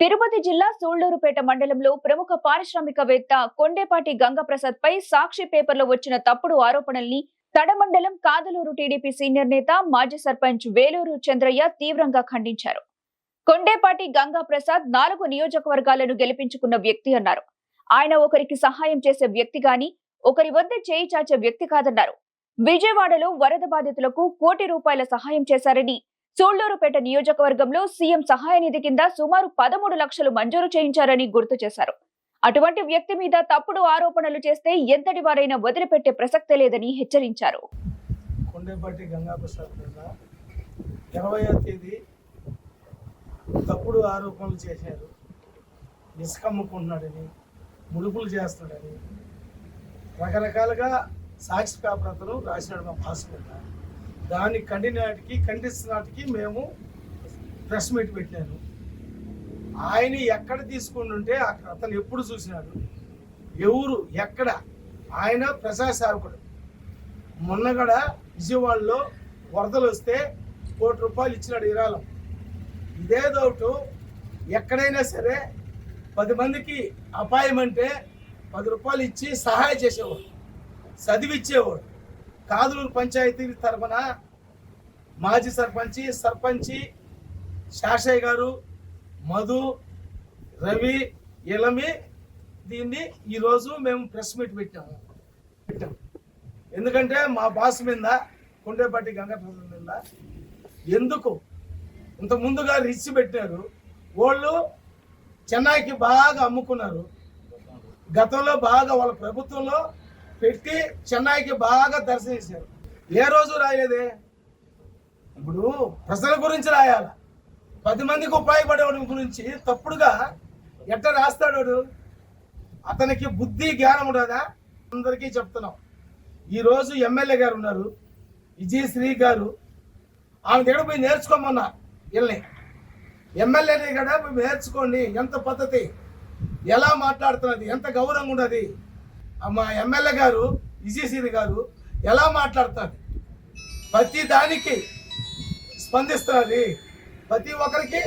తిరుపతి జిల్లా సూళ్ళూరుపేట మండలంలో ప్రముఖ పారిశ్రామికవేత్త కొండేపాటి గంగప్రసాద్ పై సాక్షి పేపర్లో వచ్చిన తప్పుడు ఆరోపణల్ని తడమండలం కాదలూరు టీడీపీ సీనియర్ నేత మాజీ సర్పంచ్ వేలూరు చంద్రయ్య తీవ్రంగా ఖండించారు. కొండేపాటి గంగా ప్రసాద్ నాలుగు నియోజకవర్గాలను గెలిపించుకున్న వ్యక్తి అన్నారు. ఆయన ఒకరికి సహాయం చేసే వ్యక్తి గాని ఒకరి వద్ద చేయి చాచే వ్యక్తి కాదన్నారు. విజయవాడలో వరద బాధితులకు కోటి రూపాయల సహాయం చేశారని సూళ్ళూరుపేట నియోజకవర్గంలో సీఎం సహాయ నిధి కింద సుమారు పదమూడు లక్షలు మంజూరు చేయించారని గుర్తు చేశారు. అటువంటి వ్యక్తి మీద తప్పుడు ఆరోపణలు చేస్తే ఎంతటి వారైనా వదిలిపెట్టే ప్రసక్తే లేదని హెచ్చరించారు. కొండేపాటి గంగాప్రసాద్ ఇరవయో తేదీ తప్పుడు ఆరోపణలు చేశారు. ఇసుక ముడుపులు చేస్తున్నాడని రకరకాలుగా సాక్షి పేపర్ అతను రాసినాడు మా పాస్ మీద దాన్ని ఖండినాటికి నాటికి మేము ప్రెస్ మీట్ పెట్టాను ఆయన ఎక్కడ తీసుకుని ఉంటే అక్కడ అతను ఎప్పుడు చూసినాడు? ఎవరు ఎక్కడ? ఆయన ప్రసాద్ సేవకుడు మొన్నగడ విజయవాడలో వరదలు వస్తే కోటి రూపాయలు ఇచ్చినాడు ఇరాలం ఇదే దోటు ఎక్కడైనా సరే పది మందికి అపాయం అంటే పది రూపాయలు ఇచ్చి సహాయం చేసేవాడు చదివిచ్చేవాడు. కాదులూరు పంచాయతీ తరఫున మాజీ సర్పంచి సర్పంచి శాషయ్య గారు మధు రవి ఇలమి దీన్ని ఈరోజు మేము ప్రెస్ మీట్ పెట్టాము. పెట్టాం ఎందుకంటే మా బాస్ మీద కొండేపాటి గంగప్రసాద్ మీద ఎందుకు ఇంత ముందుగా రిచ్ పెట్టారు వాళ్ళు చెన్నైకి బాగా అమ్ముకున్నారు. గతంలో బాగా వాళ్ళ ప్రభుత్వంలో పెట్టి చెన్నైకి బాగా దర్శనించారు ఏ రోజు రాయలేదే? ఇప్పుడు ప్రజల గురించి రాయాల? పది మందికి ఉపయోగపడేవాడి గురించి తప్పుడుగా ఎట్ట రాస్తాడు అతనికి బుద్ధి జ్ఞానం ఉండదా? అందరికీ చెప్తున్నాం. ఈరోజు ఎమ్మెల్యే గారు ఉన్నారు విజయశ్రీ గారు. ఆమె దగ్గర పోయి నేర్చుకోమన్నా వీళ్ళని. ఎమ్మెల్యేని కూడా పోయి నేర్చుకోండి ఎంత పద్ధతి ఎలా మాట్లాడుతున్నది ఎంత గౌరవంగా ఉన్నది మా ఎమ్మెల్యే గారు విజయశ్రీ గారు ఎలా మాట్లాడుతుంది ప్రతి దానికి స్పందిస్తున్నది. ప్రతి ఒక్కరికి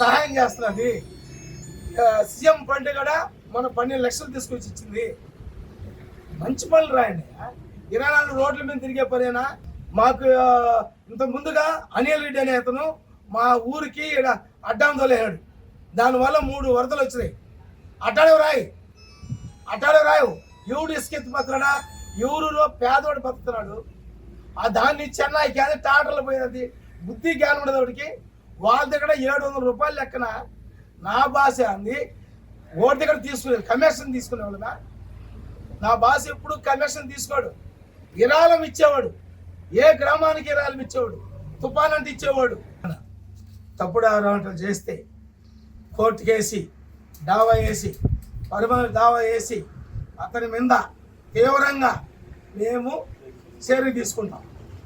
సహాయం చేస్తున్నది. సీఎం ఫండ్ కూడా మన పన్నెండు లక్షలు తీసుకొచ్చి ఇచ్చింది. మంచి పనులు రాయండి. ఇరవై నాలుగు రోడ్ల మీద తిరిగే పనేనా? మాకు ఇంత ముందుగా అనిల్ రెడ్డి అనే అతను మా ఊరికి ఈడ అడ్డాం తోలేడు దానివల్ల మూడు వరదలు వచ్చినాయి. అట్టాడే రాయి. అట్టాడే రాయు ఎవడు ఇసుకెత్తిపోతున్నాడా ఎవరులో పేదవాడు బతుకుతున్నాడు. ఆ దాన్ని చెన్నైకి అది టాటర్లు పోయినది బుద్ధి జ్ఞానం ఉండదు వాడికి. వాళ్ళ దగ్గర ఏడు వందల రూపాయలు లెక్కన నా భాష అంది. ఓడి దగ్గర తీసుకునేది కమిషన్ తీసుకునే వాళ్ళ నా బాస్ ఎప్పుడు కమిషన్ తీసుకోడు. విరాళం ఇచ్చేవాడు. ఏ గ్రామానికి విరాళం ఇచ్చేవాడు? తుఫాన్ అంటే ఇచ్చేవాడు. తప్పుడు ఆరోపణలు చేస్తే కోర్టుకేసి దావా వేసి పరిమాణ దావా వేసి అతని మీద తీవ్రంగా మేము చర్య తీసుకుంటాం.